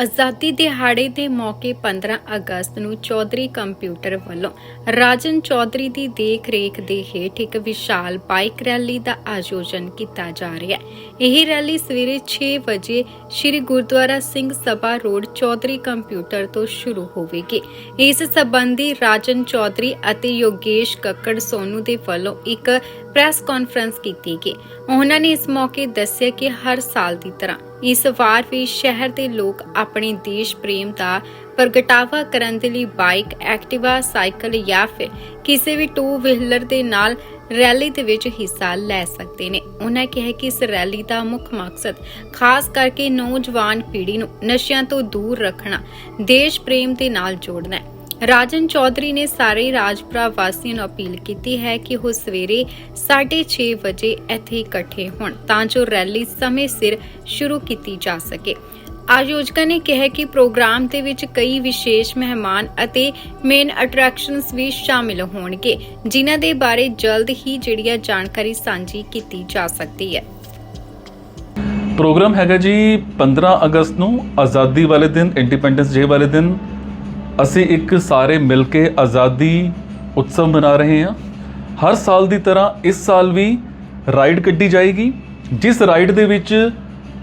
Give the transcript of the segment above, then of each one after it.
ਆਜ਼ਾਦੀ ਦਿਹਾੜੇ ਦੇ ਮੌਕੇ 15 ਅਗਸਤ ਨੂੰ ਚੌਧਰੀ ਕੰਪਿਊਟਰ ਵੱਲੋਂ ਰਾਜਨ ਚੌਧਰੀ ਦੀ ਦੇਖ-ਰੇਖ ਦੇ ਹੇਠ ਇੱਕ ਵਿਸ਼ਾਲ ਬਾਈਕ ਰੈਲੀ ਦਾ ਆਯੋਜਨ ਕੀਤਾ ਜਾ ਰਿਹਾ ਹੈ। ਇਹ ਰੈਲੀ ਸਵੇਰੇ 6 ਵਜੇ ਸ੍ਰੀ ਗੁਰਦੁਆਰਾ ਸਿੰਘ ਸਭਾ ਰੋਡ ਚੌਧਰੀ ਕੰਪਿਊਟਰ ਤੋਂ ਸ਼ੁਰੂ ਹੋਵੇਗੀ। ਇਸ ਸੰਬੰਧੀ ਰਾਜਨ ਚੌਧਰੀ ਅਤੇ ਯੋਗੇਸ਼ ਕੱਕੜ ਸੋਨੂ ਦੇ ਵੱਲੋਂ ਇੱਕ ਪ੍ਰੈਸ ਕਾਨਫਰੰਸ ਕੀਤੀ ਗਈ। ਉਹਨਾਂ ਨੇ ਇਸ ਮੌਕੇ ਦੱਸਿਆ ਕਿ ਹਰ ਸਾਲ ਦੀ ਤਰ੍ਹਾਂ ਇਸ ਵਾਰ ਵੀ ਸ਼ਹਿਰ ਦੇ ਲੋਕ ਆਪਣੇ ਦੇਸ਼ ਪ੍ਰੇਮ ਦਾ ਪ੍ਰਗਟਾਵਾ ਕਰਨ ਦੇ ਲਈ ਬਾਈਕ ਐਕਟਿਵਾ ਸਾਈਕਲ ਜਾਂ ਫਿਰ ਕਿਸੇ ਵੀ ਟੂ ਵੀਲਰ ਦੇ ਨਾਲ ਰੈਲੀ ਦੇ ਵਿੱਚ ਹਿੱਸਾ ਲੈ ਸਕਦੇ ਨੇ। ਉਹਨਾਂ ਕਿਹਾ ਕਿ ਇਸ ਰੈਲੀ ਦਾ ਮੁੱਖ ਮਕਸਦ ਖਾਸ ਕਰਕੇ ਨੌਜਵਾਨ ਪੀੜ੍ਹੀ ਨੂੰ ਨਸ਼ਿਆਂ ਤੋਂ ਦੂਰ ਰੱਖਣਾ, ਦੇਸ਼ ਪ੍ਰੇਮ ਦੇ ਨਾਲ ਜੋੜਨਾ ਹੈ। ਰਾਜਨ ਚੌਧਰੀ ਨੇ ਸਾਰੇ ਰਾਜਪੁਰਾ ਵਾਸੀਆਂ ਨੂੰ ਅਪੀਲ ਕੀਤੀ ਹੈ ਕਿ ਉਹ ਸਵੇਰੇ 6:30 ਵਜੇ ਇੱਥੇ ਇਕੱਠੇ ਹੋਣ, ਤਾਂ ਜੋ ਰੈਲੀ ਸਮੇਂ ਸਿਰ ਸ਼ੁਰੂ ਕੀਤੀ ਜਾ ਸਕੇ। ਆਯੋਜਕਾਂ ਨੇ ਕਿਹਾ ਕਿ ਪ੍ਰੋਗਰਾਮ ਦੇ ਵਿੱਚ ਕਈ ਵਿਸ਼ੇਸ਼ ਮਹਿਮਾਨ ਅਤੇ ਮੇਨ ਅਟਰੈਕਸ਼ਨਸ ਵੀ ਸ਼ਾਮਿਲ ਹੋਣਗੇ, ਜਿਨ੍ਹਾਂ ਦੇ ਬਾਰੇ ਜਲਦ ਹੀ ਜਿਹੜੀ ਜਾਣਕਾਰੀ ਸਾਂਝੀ ਕੀਤੀ ਜਾ ਸਕਦੀ ਹੈ। ਪ੍ਰੋਗਰਾਮ ਹੈਗਾ ਜੀ 15 ਅਗਸਤ ਨੂੰ ਆਜ਼ਾਦੀ ਵਾਲੇ ਦਿਨ ਇੰਡੀਪੈਂਡੈਂਸ ਡੇ ਵਾਲੇ ਦਿਨ। ਅਸੀਂ ਇੱਕ ਸਾਰੇ ਮਿਲ ਕੇ ਆਜ਼ਾਦੀ ਉਤਸਵ ਮਨਾ ਰਹੇ ਹਾਂ। ਹਰ ਸਾਲ ਦੀ ਤਰ੍ਹਾਂ ਇਸ ਸਾਲ ਵੀ ਰਾਈਡ ਕੱਢੀ ਜਾਏਗੀ, ਜਿਸ ਰਾਈਡ ਦੇ ਵਿੱਚ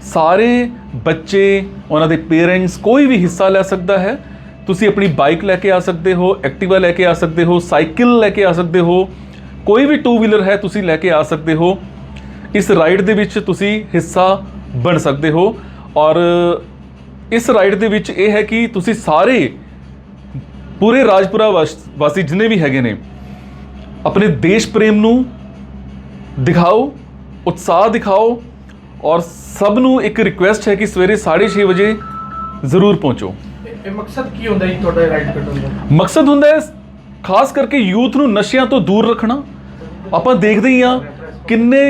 ਸਾਰੇ ਬੱਚੇ, ਉਹਨਾਂ ਦੇ ਪੇਰੈਂਟਸ ਕੋਈ ਵੀ ਹਿੱਸਾ ਲੈ ਸਕਦਾ ਹੈ। ਤੁਸੀਂ ਆਪਣੀ ਬਾਈਕ ਲੈ ਕੇ ਆ ਸਕਦੇ ਹੋ, ਐਕਟਿਵਾ ਲੈ ਕੇ ਆ ਸਕਦੇ ਹੋ, ਸਾਈਕਲ ਲੈ ਕੇ ਆ ਸਕਦੇ ਹੋ, ਕੋਈ ਵੀ ਟੂ ਵੀਲਰ ਹੈ, ਤੁਸੀਂ ਲੈ ਕੇ ਆ ਸਕਦੇ ਹੋ। ਇਸ ਰਾਈਡ ਦੇ ਵਿੱਚ ਤੁਸੀਂ ਹਿੱਸਾ ਬਣ ਸਕਦੇ ਹੋ ਔਰ ਇਸ ਰਾਈਡ ਦੇ ਵਿੱਚ ਇਹ ਹੈ ਕਿ ਤੁਸੀਂ ਸਾਰੇ ਪੂਰੇ ਰਾਜਪੁਰਾ ਵਾਸ- ਜਿੰਨੇ ਵੀ ਹੈਗੇ ਨੇ ਆਪਣੇ ਦੇਸ਼ ਪ੍ਰੇਮ ਨੂੰ ਦਿਖਾਓ ਉਤਸ਼ਾਹ ਦਿਖਾਓ ਔਰ ਸਭ ਨੂੰ ਇੱਕ ਰਿਕੁਐਸਟ ਹੈ ਕਿ ਸਵੇਰੇ 6:30 ਵਜੇ ਜ਼ਰੂਰ ਪਹੁੰਚੋ। ਇਹ ਮਕਸਦ ਕੀ ਹੁੰਦਾ ਜੀ ਤੁਹਾਡਾ ਰਾਈਡ ਕੱਢਣ ਦਾ? ਮਕਸਦ ਹੁੰਦਾ ਹੈ ਖਾਸ ਕਰਕੇ ਯੂਥ ਨੂੰ ਨਸ਼ਿਆਂ ਤੋਂ ਦੂਰ ਰੱਖਣਾ। ਆਪਾਂ ਦੇਖਦੇ ਹੀ ਆ ਕਿੰਨੇ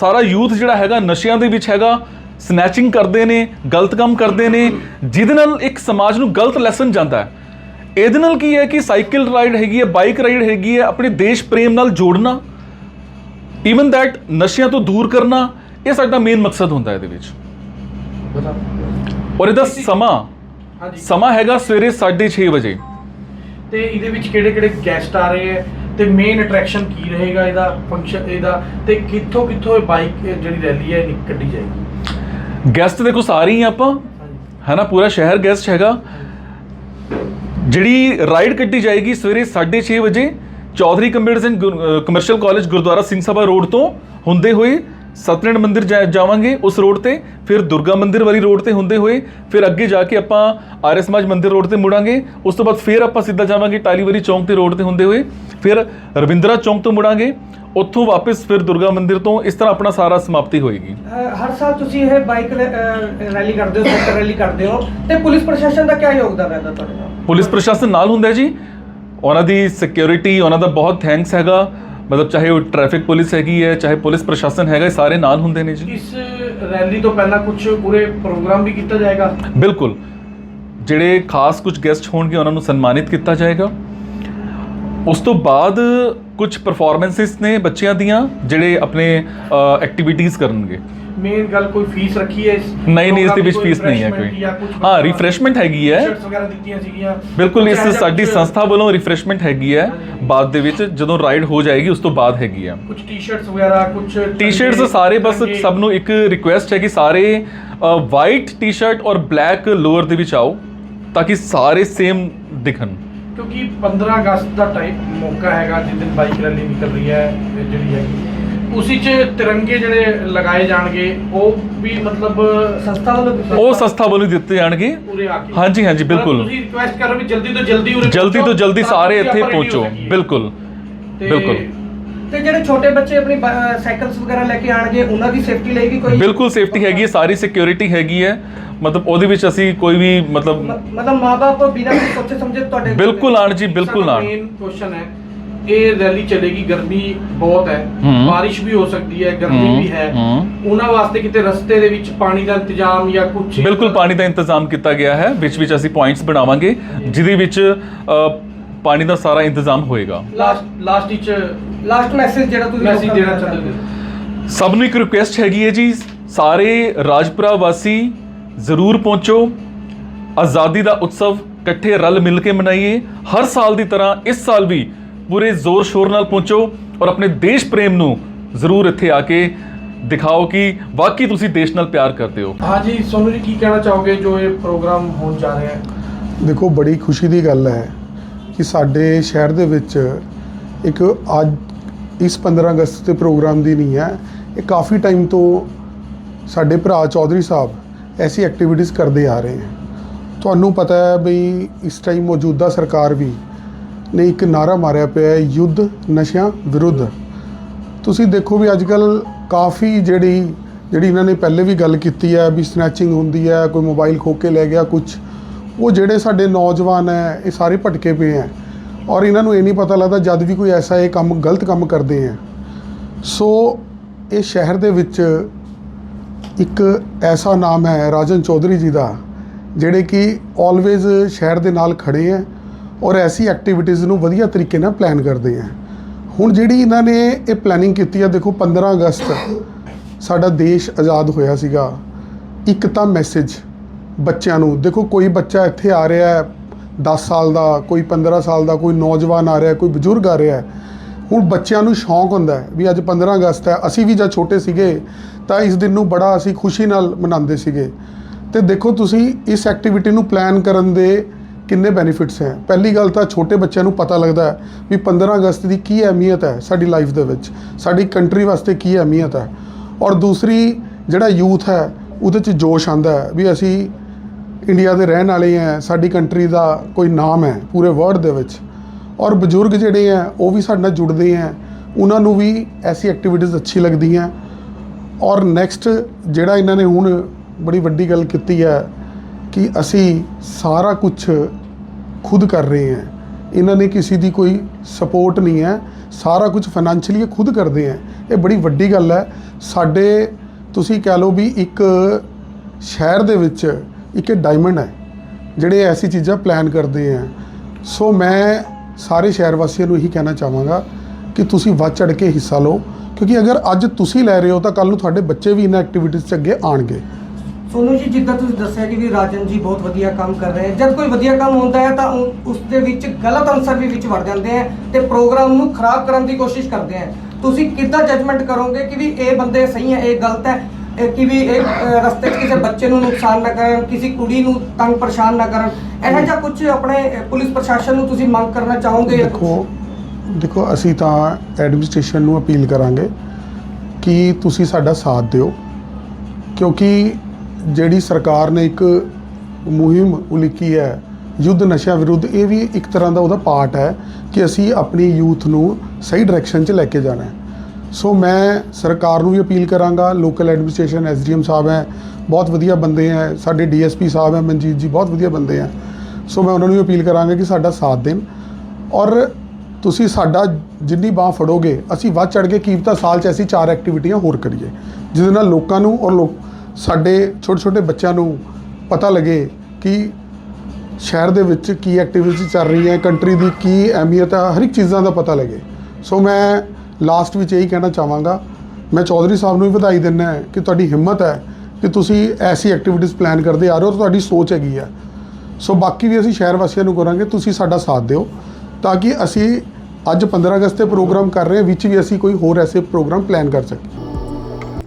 ਸਾਰਾ ਯੂਥ ਜਿਹੜਾ ਹੈਗਾ ਨਸ਼ਿਆਂ ਦੇ ਵਿੱਚ ਹੈਗਾ ਸਨੈਚਿੰਗ ਕਰਦੇ ਨੇ ਗਲਤ ਕੰਮ ਕਰਦੇ ਨੇ ਜਿਹਦੇ ਨਾਲ ਇੱਕ ਸਮਾਜ ਨੂੰ ਗਲਤ ਲੈਸਨ ਜਾਂਦਾ ਹੈ। ਇਹਦੇ ਨਾਲ ਕੀ ਹੈ ਕਿ ਸਾਈਕਲ ਰਾਈਡ ਹੈਗੀ ਹੈ ਬਾਈਕ ਰਾਈਡ ਹੈਗੀ ਹੈ ਆਪਣੇ ਦੇਸ਼ ਪ੍ਰੇਮ ਨਾਲ ਜੋੜਨਾ ਈਵਨ ਦੈਟ ਨਸ਼ਿਆਂ ਤੋਂ ਦੂਰ ਕਰਨਾ ਇਹ ਸਾਡਾ ਮੇਨ ਮਕਸਦ ਹੁੰਦਾ ਹੈ ਇਹਦੇ ਵਿੱਚ। ਔਰ ਇਹਦਾ ਸਮਾਂ ਸਮਾਂ ਹੈਗਾ ਸਵੇਰੇ 6:30 ਵਜੇ। ਤੇ ਇਹਦੇ ਵਿੱਚ ਕਿਹੜੇ ਕਿਹੜੇ ਗੈਸਟ ਆ ਰਹੇ ਹੈ ਤੇ ਮੇਨ ਅਟਰੈਕਸ਼ਨ ਕੀ ਰਹੇਗਾ ਇਹਦਾ ਫੰਕਸ਼ਨ ਇਹਦਾ ਤੇ ਕਿੱਥੋਂ ਕਿੱਥੋਂ ਇਹ ਬਾਈਕ ਜਿਹੜੀ ਰੈਲੀ ਹੈ ਕੱਢੀ ਜਾਏਗੀ? ਗੈਸਟ ਦੇਖੋ ਸਾਰੇ ਹੀ ਆਪਾਂ। ਹੈ ਨਾ ਪੂਰਾ ਸ਼ਹਿਰ ਗੈਸਟ ਹੈਗਾ। ਜਿਹੜੀ ਰਾਈਡ ਕੱਢੀ ਜਾਏਗੀ ਸਵੇਰੇ 6:30 ਵਜੇ Chaudhary computer and commercial college Gurdwara Singh Sabha road ਤੋਂ ਹੁੰਦੇ ਹੋਏ ਸਤਨਾਰਾਇਣ ਮੰਦਿਰ ਜਾ- ਜਾਵਾਂਗੇ ਉਸ ਰੋਡ ਤੇ ਫਿਰ ਦੁਰਗਾ ਮੰਦਿਰ ਵਾਲੀ ਰੋਡ ਤੇ ਹੁੰਦੇ ਹੋਏ ਫਿਰ ਅੱਗੇ ਜਾ ਕੇ ਆਪਾਂ ਆਰਐਸ ਸਮਾਜ ਮੰਦਿਰ ਰੋਡ ਤੇ ਮੁੜਾਂਗੇ ਉਸ ਤੋਂ ਬਾਅਦ ਫਿਰ ਆਪਾਂ ਸਿੱਧਾ ਜਾਵਾਂਗੇ ਟਾਲੀਵਾਰੀ ਚੌਂਕ ਤੇ ਰੋਡ ਤੇ ਹੁੰਦੇ ਹੋਏ ਫਿਰ ਰਵਿੰਦਰਾ ਚੌਂਕ ਤੋਂ ਮੁੜਾਂਗੇ ਉੱਥੋਂ ਵਾਪਸ ਫਿਰ ਦੁਰਗਾ ਮੰਦਿਰ ਤੋਂ ਇਸ ਤਰ੍ਹਾਂ ਆਪਣਾ ਸਾਰਾ ਸਮਾਪਤੀ ਹੋਏਗੀ। ਹਰ ਸਾਲ ਤੁਸੀਂ ਇਹ ਬਾਈਕ ਰੈਲੀ ਕਰਦੇ ਹੋ ਸਾਈਕਲ ਰੈਲੀ ਕਰਦੇ ਹੋ ਤੇ ਪੁਲਿਸ ਪ੍ਰਸ਼ਾਸਨ ਦਾ ਕੀ ਯੋਗਦਾਨ ਰਹਿੰਦਾ ਤੁਹਾਡੇ ਨਾਲ? ਪੁਲਿਸ ਪ੍ਰਸ਼ਾਸਨ ਨਾਲ ਹੁੰਦਾ ਜੀ। ਉਹਨਾਂ ਦੀ ਸਿਕਿਉਰਿਟੀ ਉਹਨਾਂ ਦਾ ਬਹੁਤ ਥੈਂਕਸ ਹੈਗਾ। ਮਤਲਬ ਚਾਹੇ ਉਹ ਟ੍ਰੈਫਿਕ ਪੁਲਿਸ ਹੈਗੀ ਹੈ ਚਾਹੇ ਪੁਲਿਸ ਪ੍ਰਸ਼ਾਸਨ ਹੈਗਾ ਇਹ ਸਾਰੇ ਨਾਲ ਹੁੰਦੇ ਨੇ ਜੀ। ਇਸ ਰੈਲੀ ਤੋਂ ਪਹਿਲਾਂ ਕੁਝ ਪੂਰੇ ਪ੍ਰੋਗਰਾਮ ਵੀ ਕੀਤਾ ਜਾਏਗਾ? ਬਿਲਕੁਲ। ਜਿਹੜੇ ਖਾਸ ਕੁਝ ਗੈਸਟ ਹੋਣਗੇ ਉਹਨਾਂ ਨੂੰ ਸਨਮਾਨਿਤ ਕੀਤਾ ਜਾਏਗਾ। ਉਸ ਤੋਂ ਬਾਅਦ ਕੁਝ ਪਰਫਾਰਮੈਂਸਿਸ ਨੇ ਬੱਚਿਆਂ ਦੀਆਂ ਜਿਹੜੇ ਆਪਣੇ ਐਕਟੀਵਿਟੀਜ਼ ਕਰਨਗੇ। ਮੇਨ ਗੱਲ ਕੋਈ ਫੀਸ ਰੱਖੀ ਹੈ ਇਸ ਨਹੀਂ ਨਹੀਂ ਇਸ ਦੇ ਵਿੱਚ ਫੀਸ ਨਹੀਂ ਹੈ ਕੋਈ। ਹਾਂ? ਰਿਫਰੈਸ਼ਮੈਂਟ ਹੈਗੀ ਹੈ। T-shirts ਵਗੈਰਾ ਦਿੱਤੀਆਂ ਸੀਗੀਆਂ। ਬਿਲਕੁਲ ਇਸ ਸਾਡੀ ਸੰਸਥਾ ਵੱਲੋਂ ਰਿਫਰੈਸ਼ਮੈਂਟ ਹੈਗੀ ਹੈ। ਬਾਅਦ ਦੇ ਵਿੱਚ ਜਦੋਂ ਰਾਈਡ ਹੋ ਜਾਏਗੀ ਉਸ ਤੋਂ ਬਾਅਦ ਹੈਗੀ ਹੈ। ਕੁਝ ਟੀ-ਸ਼ਰਟਸ ਵਗੈਰਾ ਕੁਝ ਟੀ-ਸ਼ਰਟਸ ਸਾਰੇ ਬਸ ਸਭ ਨੂੰ ਇੱਕ ਰਿਕੁਐਸਟ ਹੈ ਕਿ ਸਾਰੇ ਵਾਈਟ ਟੀ-ਸ਼ਰਟ ਔਰ ਬਲੈਕ ਲੋਅਰ ਦੇ ਵਿੱਚ ਆਓ ਤਾਂ ਕਿ ਸਾਰੇ ਸੇਮ ਦਿਖਣ। ਕਿਉਂਕਿ 15 ਅਗਸਤ ਦਾ ਟਾਈਮ ਮੌਕਾ ਹੈਗਾ ਜਿਸ ਦਿਨ ਬਾਈਕ ਰੈਲੀ ਨਿਕਲ ਰਹੀ ਹੈ ਜਿਹੜੀ ਹੈਗੀ। ਉਸੀ ਚ ਤਿਰੰਗੇ ਜਿਹੜੇ ਲਗਾਏ ਜਾਣਗੇ ਉਹ ਵੀ ਮਤਲਬ ਸੰਸਥਾ ਵੱਲੋਂ ਉਹ ਸੰਸਥਾ ਵੱਲੋਂ ਦਿੱਤੇ ਜਾਣਗੇ। ਉਰੇ ਆ ਕੇ। ਹਾਂਜੀ ਹਾਂਜੀ ਬਿਲਕੁਲ। ਤੁਸੀਂ ਰਿਕੁਐਸਟ ਕਰ ਰਹੇ ਹੋ ਵੀ ਜਲਦੀ ਤੋਂ ਜਲਦੀ ਉਰੇ ਜਲਦੀ ਤੋਂ ਜਲਦੀ ਸਾਰੇ ਇੱਥੇ ਪਹੁੰਚੋ। ਬਿਲਕੁਲ। ਬਿਲਕੁਲ। ਤੇ ਜਿਹੜੇ ਛੋਟੇ ਬੱਚੇ ਆਪਣੀ ਸਾਈਕਲਸ ਵਗੈਰਾ ਲੈ ਕੇ ਆਣਗੇ ਉਹਨਾਂ ਦੀ ਸੇਫਟੀ ਲਈ ਵੀ ਕੋਈ ਬਿਲਕੁਲ ਸੇਫਟੀ ਹੈਗੀ ਹੈ ਸਾਰੀ ਸਿਕਿਉਰਿਟੀ ਹੈਗੀ ਹੈ। ਮਤਲਬ ਉਹਦੇ ਵਿੱਚ ਅਸੀਂ ਕੋਈ ਵੀ ਮਤਲਬ ਮਤਲਬ ਮਾਪੇ ਬਿਨਾਂ ਸੋਚੇ ਸਮਝੇ ਤੁਹਾਡੇ ਬਿਲਕੁਲ ਆਣ ਜੀ ਬਿਲਕੁਲ ਆਣ ਮੇਨ ਕੁਐਸਚਨ ਹੈ। ਇਹ ਰੈਲੀ ਚੱਲੇਗੀ ਗਰਮੀ ਬਹੁਤ ਹੈ। ਬਾਰਿਸ਼ ਵੀ ਹੋ ਸਕਦੀ ਹੈ ਗਰਮੀ ਵੀ ਹੈ। ਉਹਨਾਂ ਵਾਸਤੇ ਕਿਤੇ ਰਸਤੇ ਦੇ ਵਿੱਚ ਪਾਣੀ ਦਾ ਇੰਤਜ਼ਾਮ ਜਾਂ ਕੁਝ ਬਿਲਕੁਲ ਪਾਣੀ ਦਾ ਇੰਤਜ਼ਾਮ ਕੀਤਾ ਗਿਆ ਹੈ। ਵਿੱਚ ਵਿੱਚ ਅਸੀਂ ਪੁਆਇੰਟਸ ਬਣਾਵਾਂਗੇ ਜਿਹਦੇ ਵਿੱਚ ਪਾਣੀ ਦਾ ਸਾਰਾ ਇੰਤਜ਼ਾਮ ਹੋਏਗਾ। ਲਾਸਟ ਲਾਸਟ ਵਿੱਚ ਲਾਸਟ ਮੈਸੇਜ ਜਿਹੜਾ ਤੁਸੀਂ ਮੈਸੇਜ ਦੇਣਾ ਚਾਹੁੰਦੇ ਹੋ। ਸਭ ਨੂੰ ਇੱਕ ਰਿਕੁਐਸਟ ਹੈਗੀ ਹੈ ਜੀ ਸਾਰੇ ਰਾਜਪੁਰਾ ਵਾਸੀ ਜ਼ਰੂਰ ਪਹੁੰਚੋ। ਆਜ਼ਾਦੀ ਦਾ ਉਤਸਵ ਇਕੱਠੇ ਰਲ ਮਿਲ ਕੇ ਮਨਾਈਏ। ਹਰ ਸਾਲ ਦੀ ਤਰ੍ਹਾਂ ਇਸ ਸਾਲ ਵੀ ਪੂਰੇ ਜ਼ੋਰ ਸ਼ੋਰ ਨਾਲ ਪਹੁੰਚੋ ਔਰ ਆਪਣੇ ਦੇਸ਼ ਪ੍ਰੇਮ ਨੂੰ ਜ਼ਰੂਰ ਇੱਥੇ ਆ ਕੇ ਦਿਖਾਓ ਕਿ ਵਾਕਈ ਤੁਸੀਂ ਦੇਸ਼ ਨਾਲ ਪਿਆਰ ਕਰਦੇ ਹੋ। ਹਾਂਜੀ ਸੋਨੂ ਜੀ ਕੀ ਕਹਿਣਾ ਚਾਹੋਗੇ ਜੋ ਇਹ ਪ੍ਰੋਗਰਾਮ ਹੋਣ ਜਾ ਰਿਹਾ ਹੈ? ਦੇਖੋ ਬੜੀ ਖੁਸ਼ੀ ਦੀ ਗੱਲ ਹੈ ਕਿ ਸਾਡੇ ਸ਼ਹਿਰ ਦੇ ਵਿੱਚ ਇੱਕ ਅੱਜ ਇਸ 15 ਅਗਸਤ ਤੇ ਪ੍ਰੋਗਰਾਮ ਦੀ ਨਹੀਂ ਹੈ ਇਹ ਕਾਫੀ ਟਾਈਮ ਤੋਂ ਸਾਡੇ ਭਰਾ ਚੌਧਰੀ ਸਾਹਿਬ ਐਸੀ ਐਕਟੀਵਿਟੀਜ਼ ਕਰਦੇ ਆ ਰਹੇ ਹਨ ਤੁਹਾਨੂੰ ਪਤਾ ਹੈ ਬਈ ਇਸ ਟਾਈਮ ਮੌਜੂਦਾ ਸਰਕਾਰ ਵੀ ਨੇ ਇੱਕ ਨਾਰਾ ਮਾਰਿਆ ਪਿਆ ਹੈ, ਯੁੱਧ ਨਸ਼ਿਆਂ ਵਿਰੁੱਧ। ਤੁਸੀਂ ਦੇਖੋ ਵੀ ਅੱਜ ਕੱਲ ਕਾਫੀ ਜਿਹੜੀ ਜਿਹੜੀ ਇਹਨਾਂ ਨੇ ਪਹਿਲੇ ਵੀ ਗੱਲ ਕੀਤੀ ਹੈ ਵੀ ਸਨੈਚਿੰਗ ਹੁੰਦੀ ਹੈ, ਕੋਈ ਮੋਬਾਈਲ ਖੋ ਕੇ ਲੈ ਗਿਆ ਕੁਝ ਉਹ ਜਿਹੜੇ ਸਾਡੇ ਨੌਜਵਾਨ ਹੈ, ਇਹ ਸਾਰੇ ਭਟਕੇ ਪਏ ਹੈ। ਔਰ ਇਹਨਾਂ ਨੂੰ ਇਹ ਨਹੀਂ ਪਤਾ ਲੱਗਦਾ ਜਦ ਵੀ ਕੋਈ ਐਸਾ ਇਹ ਕੰਮ, ਗਲਤ ਕੰਮ ਕਰਦੇ ਹੈ। ਸੋ ਇਹ ਸ਼ਹਿਰ ਦੇ ਵਿੱਚ ਇੱਕ ਐਸਾ ਨਾਮ ਹੈ ਰਾਜਨ ਚੌਧਰੀ ਜੀ ਦਾ, ਜਿਹੜੇ ਕਿ ਆਲਵੇਜ਼ ਸ਼ਹਿਰ ਦੇ ਨਾਲ ਖੜੇ ਹੈ। ਔਰ ਐਸੀ ਐਕਟੀਵਿਟੀਜ਼ ਨੂੰ ਵਧੀਆ ਤਰੀਕੇ ਨਾਲ ਪਲਾਨ ਕਰਦੇ ਹੈ ਹੁਣ ਜਿਹੜੀ ਇਹਨਾਂ ਨੇ ਇਹ ਪਲੈਨਿੰਗ ਕੀਤੀ ਆ, ਦੇਖੋ 15 ਅਗਸਤ ਸਾਡਾ ਦੇਸ਼ ਆਜ਼ਾਦ ਹੋਇਆ ਸੀਗਾ। ਇੱਕ ਤਾਂ ਮੈਸੇਜ ਬੱਚਿਆਂ ਨੂੰ, ਦੇਖੋ ਕੋਈ ਬੱਚਾ ਇੱਥੇ ਆ ਰਿਹਾ ਹੈ 10 ਸਾਲ ਦਾ, ਕੋਈ 15 ਸਾਲ ਦਾ, ਕੋਈ ਨੌਜਵਾਨ ਆ ਰਿਹਾ ਕੋਈ ਬਜ਼ੁਰਗ ਆ ਰਿਹਾ ਹੁਣ ਬੱਚਿਆਂ ਨੂੰ ਸ਼ੌਂਕ ਹੁੰਦਾ ਵੀ ਅੱਜ 15 ਅਗਸਤ ਹੈ, ਅਸੀਂ ਵੀ ਜਦ ਛੋਟੇ ਸੀਗੇ ਤਾਂ ਇਸ ਦਿਨ ਨੂੰ ਬੜਾ ਅਸੀਂ ਖੁਸ਼ੀ ਨਾਲ ਮਨਾਉਂਦੇ ਸੀਗੇ। ਤੇ ਦੇਖੋ ਤੁਸੀਂ ਇਸ ਐਕਟੀਵਿਟੀ ਨੂੰ ਪਲਾਨ ਕਰਨ ਦੇ ਕਿੰਨੇ ਬੈਨੀਫਿਟਸ ਹੈ? ਪਹਿਲੀ ਗੱਲ ਤਾਂ ਛੋਟੇ ਬੱਚਿਆਂ ਨੂੰ ਪਤਾ ਲੱਗਦਾ ਹੈ ਵੀ 15 ਅਗਸਤ ਦੀ ਕੀ ਅਹਿਮੀਅਤ ਹੈ ਸਾਡੀ ਲਾਈਫ ਦੇ ਵਿੱਚ, ਸਾਡੀ ਕੰਟਰੀ ਵਾਸਤੇ ਕੀ ਅਹਿਮੀਅਤ ਹੈ। ਔਰ ਦੂਸਰੀ, ਜਿਹੜਾ ਯੂਥ ਹੈ, ਉਹਦੇ 'ਚ ਜੋਸ਼ ਆਂਦਾ ਹੈ ਵੀ ਅਸੀਂ ਇੰਡੀਆ ਦੇ ਰਹਿਣ ਵਾਲੇ ਹੈ, ਸਾਡੀ ਕੰਟਰੀ ਦਾ ਕੋਈ ਨਾਮ ਹੈ ਪੂਰੇ ਵਰਲਡ ਦੇ ਵਿੱਚ। ਔਰ ਬਜ਼ੁਰਗ ਜਿਹੜੇ ਹੈ, ਉਹ ਵੀ ਸਾਡੇ ਨਾਲ ਜੁੜਦੇ ਹੈ, ਉਹਨਾਂ ਨੂੰ ਵੀ ਐਸੀ ਐਕਟੀਵਿਟੀਜ਼ ਅੱਛੀ ਲੱਗਦੀਆਂ। ਔਰ ਨੈਕਸਟ ਜਿਹੜਾ ਇਹਨਾਂ ਨੇ ਹੁਣ ਬੜੀ ਵੱਡੀ ਗੱਲ ਕੀਤੀ ਹੈ ਕਿ ਅਸੀਂ ਸਾਰਾ ਕੁਝ ਖੁਦ ਕਰ ਰਹੇ ਹਾਂ। ਇਹਨਾਂ ਨੇ ਕਿਸੇ ਦੀ ਕੋਈ ਸਪੋਰਟ ਨਹੀਂ ਹੈ। ਸਾਰਾ ਕੁਝ ਫਾਈਨੈਂਸ਼ੀਅਲੀ ਖੁਦ ਕਰਦੇ ਹੈ। ਇਹ ਬੜੀ ਵੱਡੀ ਗੱਲ ਹੈ। ਸਾਡੇ, ਤੁਸੀਂ ਕਹਿ ਲਓ ਵੀ ਇੱਕ ਸ਼ਹਿਰ ਦੇ ਵਿੱਚ ਇੱਕ ਡਾਇਮੰਡ ਹੈ, ਜਿਹੜੇ ਐਸੀ ਚੀਜ਼ਾਂ ਪਲਾਨ ਕਰਦੇ ਆ ਸੋ ਮੈਂ ਸਾਰੇ ਸ਼ਹਿਰ ਵਾਸੀਆਂ ਨੂੰ ਇਹੀ ਕਹਿਣਾ ਚਾਹਾਂਗਾ ਕਿ ਤੁਸੀਂ ਵੱਧ ਚੜ ਕੇ ਹਿੱਸਾ ਲਓ। ਕਿਉਂਕਿ ਅਗਰ ਅੱਜ ਤੁਸੀਂ ਲੈ ਰਹੇ ਹੋ ਤਾਂ ਕੱਲ ਨੂੰ ਤੁਹਾਡੇ ਬੱਚੇ ਵੀ ਇਹਨਾਂ ਐਕਟੀਵਿਟੀਜ਼ 'ਚ ਅੱਗੇ ਆਣਗੇ ਸੋਨੂ ਜੀ ਜਿੱਦਾਂ ਤੁਸੀਂ ਦੱਸਿਆ ਕਿ ਵੀ ਰਾਜਨ ਜੀ ਬਹੁਤ ਵਧੀਆ ਕੰਮ ਕਰ ਰਹੇ ਹੈ ਜਦ ਕੋਈ ਵਧੀਆ ਕੰਮ ਹੁੰਦਾ ਹੈ ਤਾਂ ਉਹ- ਉਸ ਦੇ ਵਿੱਚ ਗਲਤ ਅਨਸਰ ਵੀ ਵਿੱਚ ਵੜ ਜਾਂਦੇ ਹੈ ਤੇ ਪ੍ਰੋਗਰਾਮ ਨੂੰ ਖਰਾਬ ਕਰਨ ਦੀ ਕੋਸ਼ਿਸ਼ ਕਰਦੇ ਹੈ ਤੁਸੀਂ ਕਿੱਦਾਂ ਜੱਜਮੈਂਟ ਕਰੋਗੇ ਕਿ ਵੀ ਇਹ ਬੰਦੇ ਸਹੀ ਹੈ ਇਹ ਗਲਤ ਹੈ? ਇਹ ਕਿ ਵੀ ਇਹ ਅ, ਰਸਤੇ 'ਚ ਕਿਸੇ ਬੱਚੇ ਨੂੰ ਨੁਕਸਾਨ ਨਾ ਕਰਨ ਕਿਸੇ ਕੁੜੀ ਨੂੰ ਤੰਗ ਪਰੇਸ਼ਾਨ ਨਾ ਕਰਨ? ਇਹੋ ਜਿਹਾ ਕੁਝ ਆਪਣੇ ਅ, ਪੁਲਿਸ ਪ੍ਰਸ਼ਾਸਨ ਨੂੰ ਤੁਸੀਂ ਮੰਗ ਕਰਨਾ ਚਾਹੋਗੇ? ਜਾਂ ਕੁਛ? ਦੇਖੋ ਦੇਖੋ ਅਸੀਂ ਤਾਂ ਐਡਮਿਨਿਸਟ੍ਰੇਸ਼ਨ ਨੂੰ ਅਪੀਲ ਕਰਾਂਗੇ ਕਿ ਤੁਸੀਂ ਸਾਡਾ ਸਾਥ ਦਿਓ। ਕਿਉਂਕਿ ਜਿਹੜੀ ਸਰਕਾਰ ਨੇ ਇੱਕ ਮੁਹਿੰਮ ਉਲੀਕੀ ਹੈ, ਯੁੱਧ ਨਸ਼ਿਆਂ ਵਿਰੁੱਧ, ਇਹ ਵੀ ਇੱਕ ਤਰ੍ਹਾਂ ਦਾ ਉਹਦਾ ਪਾਰਟ ਹੈ ਕਿ ਅਸੀਂ ਆਪਣੀ ਯੂਥ ਨੂੰ ਸਹੀ ਡਾਇਰੈਕਸ਼ਨ 'ਚ ਲੈ ਕੇ ਜਾਣਾ ਹੈ। ਸੋ ਮੈਂ ਸਰਕਾਰ ਨੂੰ ਵੀ ਅਪੀਲ ਕਰਾਂਗਾ ਲੋਕਲ ਐਡਮਿਨਿਸਟ੍ਰੇਸ਼ਨ ਐਸਡੀਐਮ ਸਾਹਿਬ ਹੈ, ਬਹੁਤ ਵਧੀਆ ਬੰਦੇ ਹੈ, ਸਾਡੇ ਡੀਐਸਪੀ ਸਾਹਿਬ ਹੈ, ਮਨਜੀਤ ਜੀ ਬਹੁਤ ਵਧੀਆ ਬੰਦੇ ਹੈ। ਸੋ ਮੈਂ ਉਹਨਾਂ ਨੂੰ ਵੀ ਅਪੀਲ ਕਰਾਂਗਾ ਕਿ ਸਾਡਾ ਸਾਥ ਦੇਣ। ਔਰ ਤੁਸੀਂ ਸਾਡਾ ਜਿੰਨੀ ਬਾਹ ਫੜੋਗੇ, ਅਸੀਂ ਵੱਧ ਚੜ ਕੇ ਕੀਮਤਾਂ ਸਾਲ 'ਚ ਐਸੀ ਚਾਰ ਐਕਟੀਵਿਟੀਆਂ ਹੋਰ ਕਰੀਏ, ਜਿਹਦੇ ਨਾਲ ਲੋਕਾਂ ਨੂੰ ਔਰ ਲੋਕ ਸਾਡੇ ਛੋਟੇ ਛੋਟੇ ਬੱਚਿਆਂ ਨੂੰ ਪਤਾ ਲੱਗੇ ਕਿ ਸ਼ਹਿਰ ਦੇ ਵਿੱਚ ਕੀ ਐਕਟੀਵਿਟੀ ਚੱਲ ਰਹੀ ਹੈ ਕੰਟਰੀ ਦੀ ਕੀ ਅਹਿਮੀਅਤ ਹੈ ਹਰ ਇੱਕ ਚੀਜ਼ਾਂ ਦਾ ਪਤਾ ਲੱਗੇ। ਸੋ ਮੈਂ ਲਾਸਟ ਵਿੱਚ ਇਹੀ ਕਹਿਣਾ ਚਾਹਾਂਗਾ, ਮੈਂ ਚੌਧਰੀ ਸਾਹਿਬ ਨੂੰ ਵੀ ਵਧਾਈ ਦਿੰਦਾ ਕਿ ਤੁਹਾਡੀ ਹਿੰਮਤ ਹੈ ਕਿ ਤੁਸੀਂ ਐਸੀ ਐਕਟੀਵਿਟੀਜ਼ ਪਲਾਨ ਕਰਦੇ ਆ ਰਹੇ ਹੋ, ਤੁਹਾਡੀ ਸੋਚ ਹੈਗੀ ਹੈ ਸੋ ਬਾਕੀ ਵੀ ਅਸੀਂ ਸ਼ਹਿਰ ਵਾਸੀਆਂ ਨੂੰ ਕਰਾਂਗੇ, ਤੁਸੀਂ ਸਾਡਾ ਸਾਥ ਦਿਓ, ਤਾਂ ਕਿ ਅਸੀਂ ਅੱਜ 15 ਅਗਸਤ ਤੇ ਪ੍ਰੋਗਰਾਮ ਕਰ ਰਹੇ ਹਾਂ, ਵਿੱਚ ਵੀ ਅਸੀਂ ਕੋਈ ਹੋਰ ਐਸੇ ਪ੍ਰੋਗਰਾਮ ਪਲਾਨ ਕਰ ਸਕੀਏ।